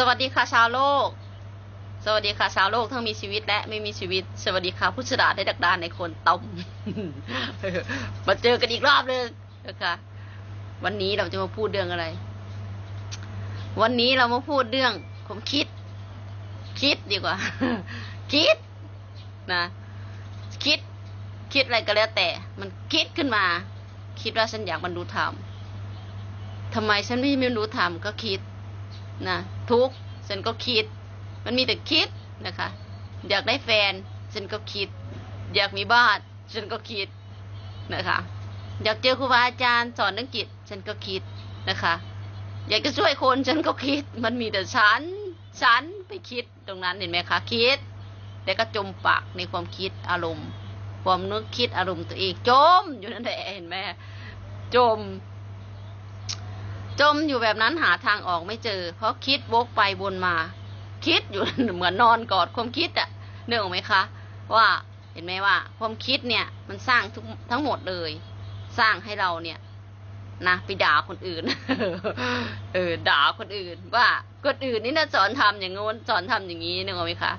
สวัสดีค่ะชาวโลก สวัสดีค่ะชาวโลกทั้งมีชีวิตและไม่มีชีวิต สวัสดีค่ะผู้ฉลาได้ดักดานในคนตมมาเจอกันอีกรอบหนึงนะคะวันนี้เราจะมาพูดเรื่องอะไร วันนี้เรามาพูดเรื่องผมคิด คิดดีกว่า คิดนะ คิด คิดอะไรก็แล้วแต่ มันคิดขึ้นมา คิดว่าฉันอยากบรรลุธรรมทำไมฉันไม่บรรลุธรรมก็คิด นะทุกฉันก็คิด มันมีแต่คิดนะคะ อยากได้แฟนฉันก็คิด อยากมีบ้านฉันก็คิดนะคะ อยากเจอครูบาอาจารย์สอนเรื่องจิตฉันก็คิดนะคะ อยากจะช่วยคนฉันก็คิด มันมีแต่ฉันฉันไปคิดตรงนั้นเห็นไหมคะคิด แต่ก็จมปากในความคิดอารมณ์ ความนึกคิดอารมณ์ตัวเองจมอยู่นั่นแหละเห็นไหมจม จมอยู่แบบนั้นหาทางออกไม่เจอ เพราะคิดวกไปวนมา คิดอยู่เหมือนนอนกอดความคิดอะเนื่องไหมคะ ว่าเห็นไหมว่า ความคิดเนี่ยมันสร้างทุกทั้งหมดเลย สร้างให้เราเนี่ยนะไปด่าคนอื่น เออด่าคนอื่น ว่าคนอื่นนี่นะสอนทำอย่างงู้นสอนทำอย่างนี้นึกออกไหมคะ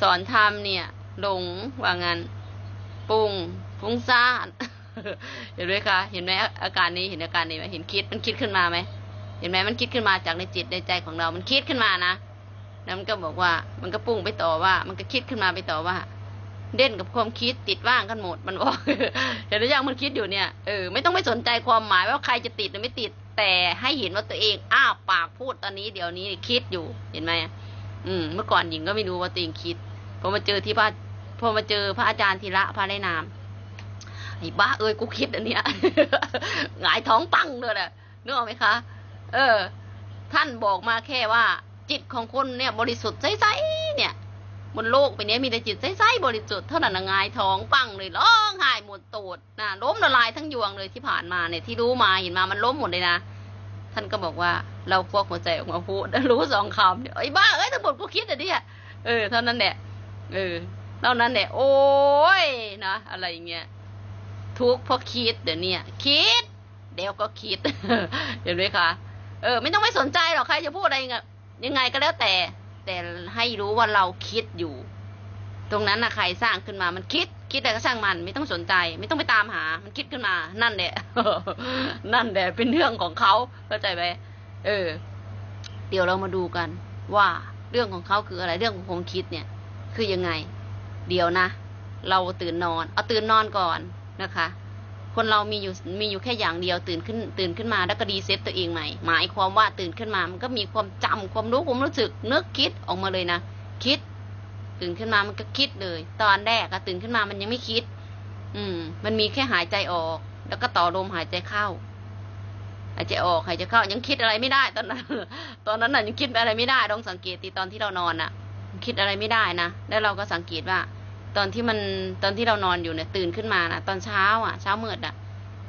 สอนทำเนี่ยหลงว่างั้นปรุงฟุ้งซ่าน เห็นไหมคะ เห็นไหมอาการนี้ เห็นอาการนี้ไหมเห็นคิด มันคิดขึ้นมาไหม เห็นไหมมันคิดขึ้นมาจากในจิตในใจของเรา มันคิดขึ้นมานะ แล้วมันก็บอกว่า มันก็ปรุงไปต่อว่า มันก็คิดขึ้นมาไปต่อว่า เด่นกับความคิดติดว่างกันหมด มันบอกเห็นหรือยังมันคิดอยู่เนี่ย เออ ไม่ต้องไปสนใจความหมายว่าใครจะติดหรือไม่ติด แต่ให้เห็นว่าตัวเอง อ้าปากพูดตอนนี้ เดี๋ยวนี้คิดอยู่ เห็นไหมอืม เมื่อก่อนหญิงก็ไม่รู้ว่าตัวเองคิด พอมาเจอที่พระพอมาเจอพระอาจารย์ธีระพระได้นาม ไอ้บ้าเอ้ยกูคิดอันเนี้ยหงายท้องปังเลยนะนึกออกไหมคะ เออ ท่านบอกมาแค่ว่า จิตของคนเนี่ย บริสุทธิ์ใสๆเนี่ย บนโลกไปเนี้ยมีแต่จิตใสๆบริสุทธิ์เท่านั้นนะหงายท้องปังเลยร้องไห้หมดตูดนะล้มละลายทั้งยวงเลยที่ผ่านมาเนี่ยที่รู้มาเห็นมามันล้มหมดเลยนะท่านก็บอกว่าเราควักหัวใจออกมาพูดรู้สองคำเนี่ยไอ้บ้าเอ้ยทั้งหมดกูคิดอันเนี้ยเออเท่านั้นแหละเออเท่านั้นแหละโอ้ยนะอะไรอย่างเงี้ย ทุกข์เพราะคิดเดี๋ยวนี้คิด เดี๋ยวก็คิด เห็นไหมคะเออ ไม่ต้องไม่สนใจหรอกใครจะพูดอะไรยังไงยังไงก็แล้วแต่ แต่ให้รู้ว่าเราคิดอยู่ ตรงนั้นนะใครสร้างขึ้นมามันคิด คิดอะไรก็ช่างมัน ไม่ต้องสนใจ ไม่ต้องไปตามหา มันคิดขึ้นมา นั่นแหละนั่นแหละเป็นเรื่องของเขาเข้าใจไหมเออ เดี๋ยวเรามาดูกัน ว่าเรื่องของเขาคืออะไรเรื่องของความคิดเนี่ย คือยังไง เดี๋ยวนะเราตื่นนอน เอาตื่นนอนก่อน นะคะ คนเรามีอยู่มีอยู่แค่อย่างเดียวตื่นขึ้น ตื่นขึ้นมาแล้วก็ดีเซตตัวเองใหม่ หมายความว่าตื่นขึ้นมามันก็มีความจำความรู้ความรู้สึกนึกคิดออกมาเลยนะคิด ตื่นขึ้นมามันก็คิดเลย ตอนแรกอะตื่นขึ้นมามันยังไม่คิด อืม มันมีแค่หายใจออก แล้วก็ต่อลมหายใจเข้าหายใจออกหายใจเข้ายังคิดอะไรไม่ได้ ตอนนั้นตอนนั้นน่ะยังคิดอะไรไม่ได้ลองสังเกตตีตอนที่เรานอนน่ะ คิดอะไรไม่ได้นะแล้วเราก็สังเกตว่า ตอนที่มันตอนที่เรานอนอยู่เนี่ยตื่นขึ้นมานะตอนเช้าอะ เช้ามืดอะ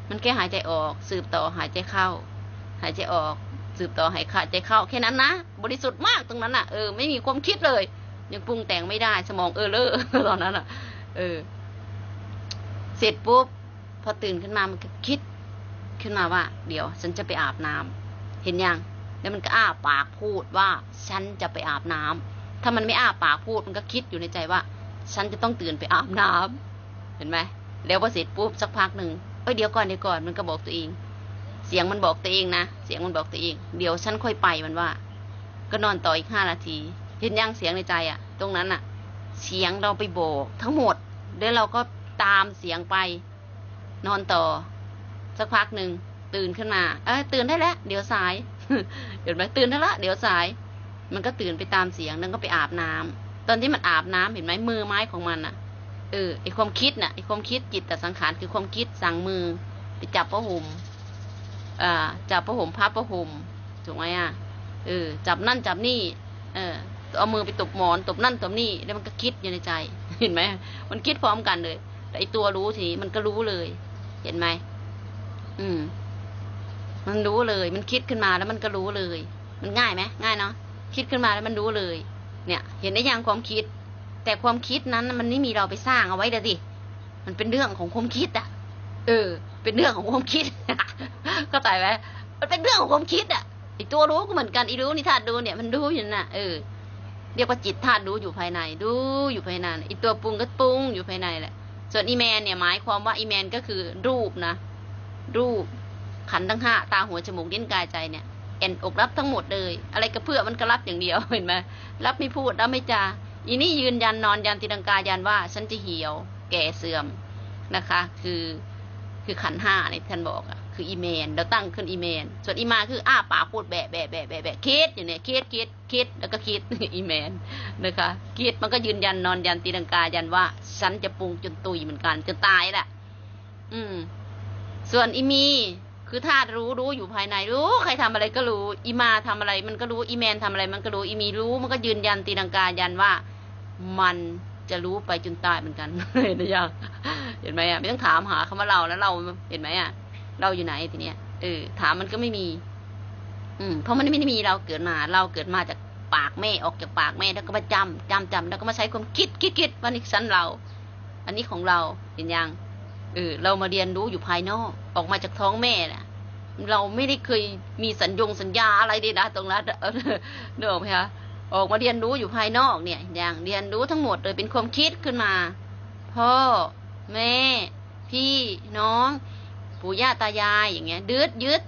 มันแค่หายใจออก สืบต่อหายใจเข้า หายใจออก สืบต่อหายใจเข้าแค่นั้นนะบริสุทธิ์มากตรงนั้นอะเออไม่มีความคิดเลย ยังปรุงแต่งไม่ได้สมองเออเลอะตอนนั้นอะ เออ เสร็จปุ๊บพอตื่นขึ้นมามันก็คิดขึ้นมาว่า เดี๋ยว ฉันจะไปอาบน้ำเห็นยังแล้วมันก็อ้าปากพูดว่า ฉันจะไปอาบน้ำถ้ามันไม่อ้าปากพูดมันก็คิดอยู่ในใจว่า ฉันจะต้องตื่นไปอาบน้ำเห็นไหมแล้วพอเสร็จปุ๊บสักพักหนึ่งเอ้ยเดี๋ยวก่อนเดี๋ยวก่อนมันก็บอกตัวเอง เสียงมันบอกตัวเองนะเสียงมันบอกตัวเอง เดี๋ยวฉันค่อยไปมันว่า ก็นอนต่ออีกห้านาที เห็นยังเสียงในใจอะตรงนั้นอะเสียงเราไปบอกทั้งหมดแล้วเราก็ตามเสียงไป นอนต่อ สักพักหนึ่งตื่นขึ้นมา เอ้ยตื่นได้แล้ว เดี๋ยวสายเห็นไหมตื่นได้ละเดี๋ยวสาย มันก็ตื่นไปตามเสียงแล้วก็ไปอาบน้ำ ตอนที่มันอาบน้ำเห็นไหมมือไม้ของมันน่ะเออไอความคิดน่ะไอความคิดจิตแต่สังขารคือความคิดสั่งมือไปจับผ้าห่มอ่าจับผ้าห่มพับผ้าห่มถูกไหมอะเออจับนั่นจับนี่ เออเอามือไปตบหมอนตบนั่นตบนี่แล้วมันก็คิดอยู่ในใจ เห็นไหมมันคิดพร้อมกันเลยแต่ไอตัวรู้ทีมันก็รู้เลย เห็นไหมอืม มันรู้เลย มันคิดขึ้นมาแล้วมันก็รู้เลย มันง่ายไหมง่ายเนาะคิดขึ้นมาแล้วมันรู้เลย เนี่ย เห็นได้ยังความคิด แต่ความคิดนั้นมันไม่มีเราไปสร้างเอาไว้เด้อดิมันเป็นเรื่องของความคิดอะเออ เป็นเรื่องของความคิดเข้าใจไหมมันเป็นเรื่องของความคิดอะไอตัวรู้ก็เหมือนกันไอรู้นี่ธาตุดูเนี่ยมันรู้อยู่น่ะเออเรียกว่าจิตธาตุรู้อยู่ภายใน ดูอยู่ภายในไอตัวปรุงก็ปรุงอยู่ภายในแหละ ส่วนอีแมนเนี่ยหมายความว่าอีแมนก็คือรูปนะ รูปขันทั้งห้าตาหัวจมูกลิ้นกายใจเนี่ย เอ็นอกรับทั้งหมดเลย อะไรก็เพื่อมันก็รับอย่างเดียวเห็นไหมรับไม่พูดรับไม่จาอีนี่ยืนยันนอนยันตีลังกายันว่าฉันจะเหี่ยว แก่เสื่อมนะคะ คือคือขันห้าเนี่ยท่านบอกอะคืออีเมนเราตั้งขึ้นอีเมน ส่วนอีมาคืออ้าปากพูดแบะแบะแบะแบะแบะคิดอยู่เนี่ยคิดคิดคิดแล้วก็คิดอีเมนนะคะคิดมันก็ยืนยันนอนยันตีลังกายันว่าฉันจะปรุงจนตุยเหมือนกันจนตายแหละอืม ส่วนอีมี คือธาตุรู้รู้อยู่ภายในรู้ ใครทำอะไรก็รู้อีมาทำอะไร มันก็รู้อีแมนทำอะไร มันก็รู้อีมีรู้ มันก็ยืนยันตีลังกายันว่า มันจะรู้ไปจนตายเหมือนกันเห็นไหรือยังเห็นไหมอะไม่ต้องถามหาคำว่าเราแล้วเราเห็นไหมอะ เราอยู่ไหนทีเนี้ยเออถามมันก็ไม่มี อืมเพราะมันไม่ได้มีเราเกิดมา เราเกิดมาจากปากแม่ออกจากปากแม่แล้วก็มาจำจำจำแล้วก็มาใช้ความคิดคิดคิดว่านี่ฉันเรา อันนี้ของเราเห็นยัง เออเรามาเรียนรู้อยู่ภายนอกออกมาจากท้องแม่น่ะ เราไม่ได้เคยมีสัญญงสัญญาอะไรเลยนะตรงนั้นเออเนออกไหมคะออกมาเรียนรู้อยู่ภายนอกเนี่ย อย่างเรียนรู้ทั้งหมดเลยเป็นความคิดขึ้นมา พ่อ แม่ พี่น้อง ปู่ย่าตายายอย่างเงี้ยยึดยึด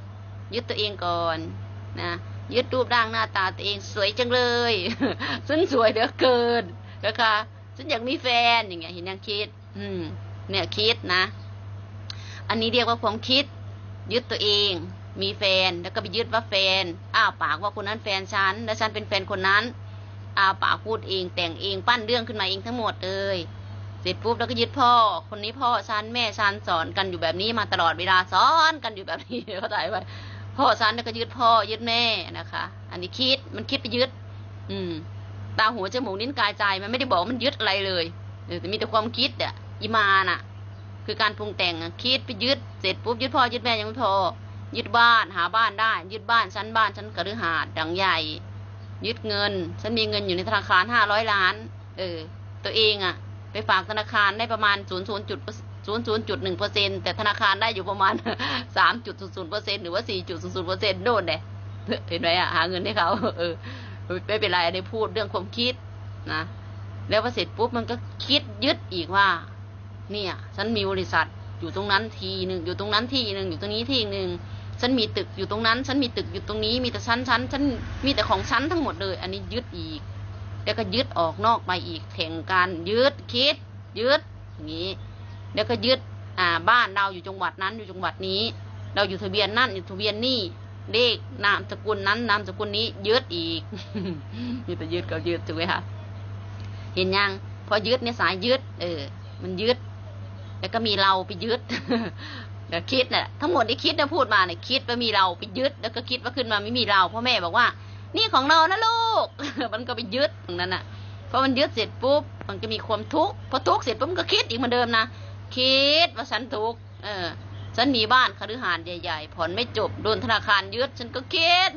ยึดตัวเองก่อนนะยึดรูปร่างหน้าตาตัวเองสวยจังเลยฉันสวยเหลือเกินนะคะฉันอยากมีแฟนอย่างเงี้ยเห็นยังคิด อืม เนี่ยคิดนะ อันนี้เรียกว่าความคิด ยึดตัวเอง มีแฟนแล้วก็ไปยึดว่าแฟน อ้าปากว่าคนนั้นแฟนฉัน แล้วฉันเป็นแฟนคนนั้น อ้าปากพูดเอง แต่งเองปั้นเรื่องขึ้นมาเองทั้งหมดเลยเสร็จปุ๊บแล้วก็ยึดพ่อ คนนี้พ่อฉันแม่ฉันสอนกันอยู่แบบนี้มาตลอดเวลาสอนกันอยู่แบบนี้เข้าใจไหมพ่อฉันแล้วก็ยึดพ่อยึดแม่นะคะ อันนี้คิดมันคิดไปยึด อืม ตาหูจมูกนิ้นกายใจมันไม่ได้บอกมันยึดอะไรเลยแต่มีแต่ความคิดอะ อีมาน่ะ คือการปรุงแต่งคิดไปยึดเสร็จปุ๊บยึดพ่อยึดแม่ยังไม่พอยึดบ้านหาบ้านได้ ยึดบ้านชั้นบ้านชั้นกระหาดดังใหญ่ ยึดเงิน ฉันมีเงินอยู่ในธนาคารห้าร้อยล้าน เออ ตัวเองอะไปฝากธนาคารได้ประมาณศูนย์ศูนย์จุดศูนย์ศูนย์จุดหนึ่งเปอร์เซ็นแต่ธนาคารได้อยู่ประมาณสามจุดศูนย์ศูนย์เปอร์เซ็นหรือว่าสี่จุดศูนย์ศูนย์เปอร์เซ็นโน่นเด้เห็นไหมอะหาเงินให้เขาเออไม่เป็นไรได้พูดเรื่องความคิดนะแล้วพอเสร็จปุ๊บมันก็คิดยึดอีกว่า เนี่ย ฉันมีบริษัทอยู่ตรงนั้นทีหนึ่งอยู่ตรงนั้นที่หนึ่งอยู่ตรงนี้ที่หนึ่งฉันมีตึกอยู่ตรงนั้น ฉันมีตึกอยู่ตรงนี้ มีแต่ชั้นชั้นฉันมีแต่ของฉันทั้งหมดเลย อันนี้ยึดอีก แล้วก็ยึดออกนอกไปอีกแข่งกันยึดคิด ยึดอย่างนี้ แล้วก็ยึดอ่าบ้านเราอยู่จังหวัดนั้นอยู่จังหวัดนี้ เราอยู่ทะเบียนนั่นอยู่ทะเบียนนี่เลขนามสกุลนั้นนามสกุลนี้ยึดอีกมีแต่ยึดก็ยึดถูกไหมคะเห็นยังพอยึดเนี่ยสายยึด เออ มันยึด แล้วก็มีเราไปยึดเดี๋ยวคิดน่ะทั้งหมดที่คิดนะพูดมาเนี่ยคิดว่ามีเราไปยึด แล้วก็คิดว่าขึ้นมาไม่มีเราพ่อแม่บอกว่า นี่ของเรานะลูก มันก็ไปยึดตรงนั้นน่ะพอมันยึดเสร็จปุ๊บมันก็มีความทุกข์พอทุกข์เสร็จปุ๊บมันก็คิดอีกเหมือนเดิมนะคิดว่าฉันทุกข์เออฉันมีบ้านคฤหาสน์ใหญ่ๆผ่อนไม่จบโดนธนาคารยึด ฉันก็คิด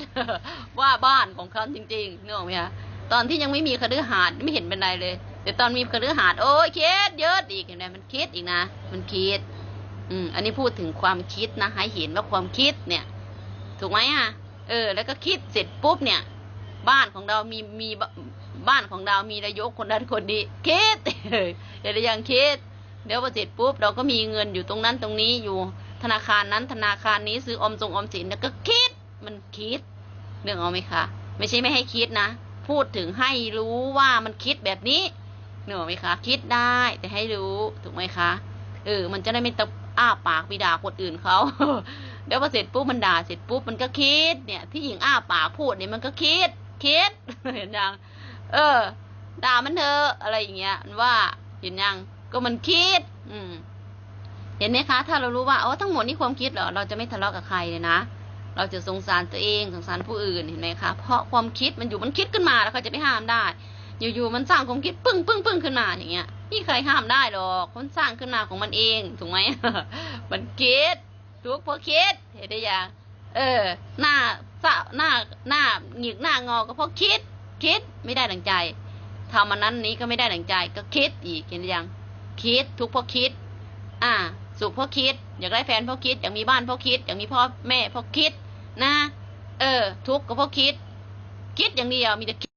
ว่าบ้านของเขาจริงๆนึกออกไหมคะตอนที่ยังไม่มีคฤหาสน์ไม่เห็นเป็นไรเลย แต่ตอนมีคฤหาสน์โอ้ยคิดเยอะอีกเห็นไหมมันคิดอีกนะ มันคิด อืมอันนี้พูดถึงความคิดนะให้เห็นว่าความคิดเนี่ย ถูกไหมอะเออ แล้วก็คิดเสร็จปุ๊บเนี่ย บ้านของเรามีมีบ้านของเรามีนายกคนนั้นคนนี้คิดเห็นหรือยังคิด เดี๋ยวพอเสร็จปุ๊บเราก็มีเงินอยู่ตรงนั้นตรงนี้อยู่ธนาคารนั้นธนาคารนี้ซื้ออมทรงอมสินแล้วก็คิดมันคิดเรื่องเอาไหมคะ ไม่ใช่ไม่ให้คิดนะ พูดถึงให้รู้ว่ามันคิดแบบนี้ เนื้อไหมคะ คิดได้แต่ให้รู้ถูกไหมคะเออมันจะได้ไม่ตะอ้าปากไปด่าคนอื่นเขาเดี๋ยวพอเสร็จปุ๊บมันด่าเสร็จปุ๊บมันก็คิด เนี่ย ที่หญิงอ้าปากพูดเนี่ยมันก็คิด คิดเห็นยังเออ ด่ามันเถอะอะไรอย่างเงี้ยมันว่าเห็นยังก็มันคิด อืม เห็นไหมคะ ถ้าเรารู้ว่าอ๋อทั้งหมดนี่ความคิดเหรอเราจะไม่ทะเลาะกับใครเลยนะเราจะสงสารตัวเองสงสารผู้อื่นเห็นไหมคะเพราะความคิดมันอยู่มันคิดขึ้นมาแล้วเขาจะไปห้ามได้ อยู่ๆมันสร้างความคิดปึ้งปึ้งปึ้งขึ้นมาอย่างเงี้ยนี่ใครห้ามได้หรอกคนสร้างขึ้นมาของมันเองถูกไหมมันคิดทุกเพราะคิดเห็นได้ยังเออ หน้าสะหน้าหน้าหงิกหน้างอก็เพราะคิด คิดไม่ได้ดังใจทำมันนั้นนี้ก็ไม่ได้ดังใจ ก็คิดอีกเห็นหรือยังคิดทุกเพราะคิด อ่า สุขเพราะคิด อยากได้แฟนเพราะคิด อยากมีบ้านเพราะคิด อยากมีพ่อแม่เพราะคิด นะ เออ ทุกข์ก็เพราะคิด คิดอย่างเดียวมีแต่คิด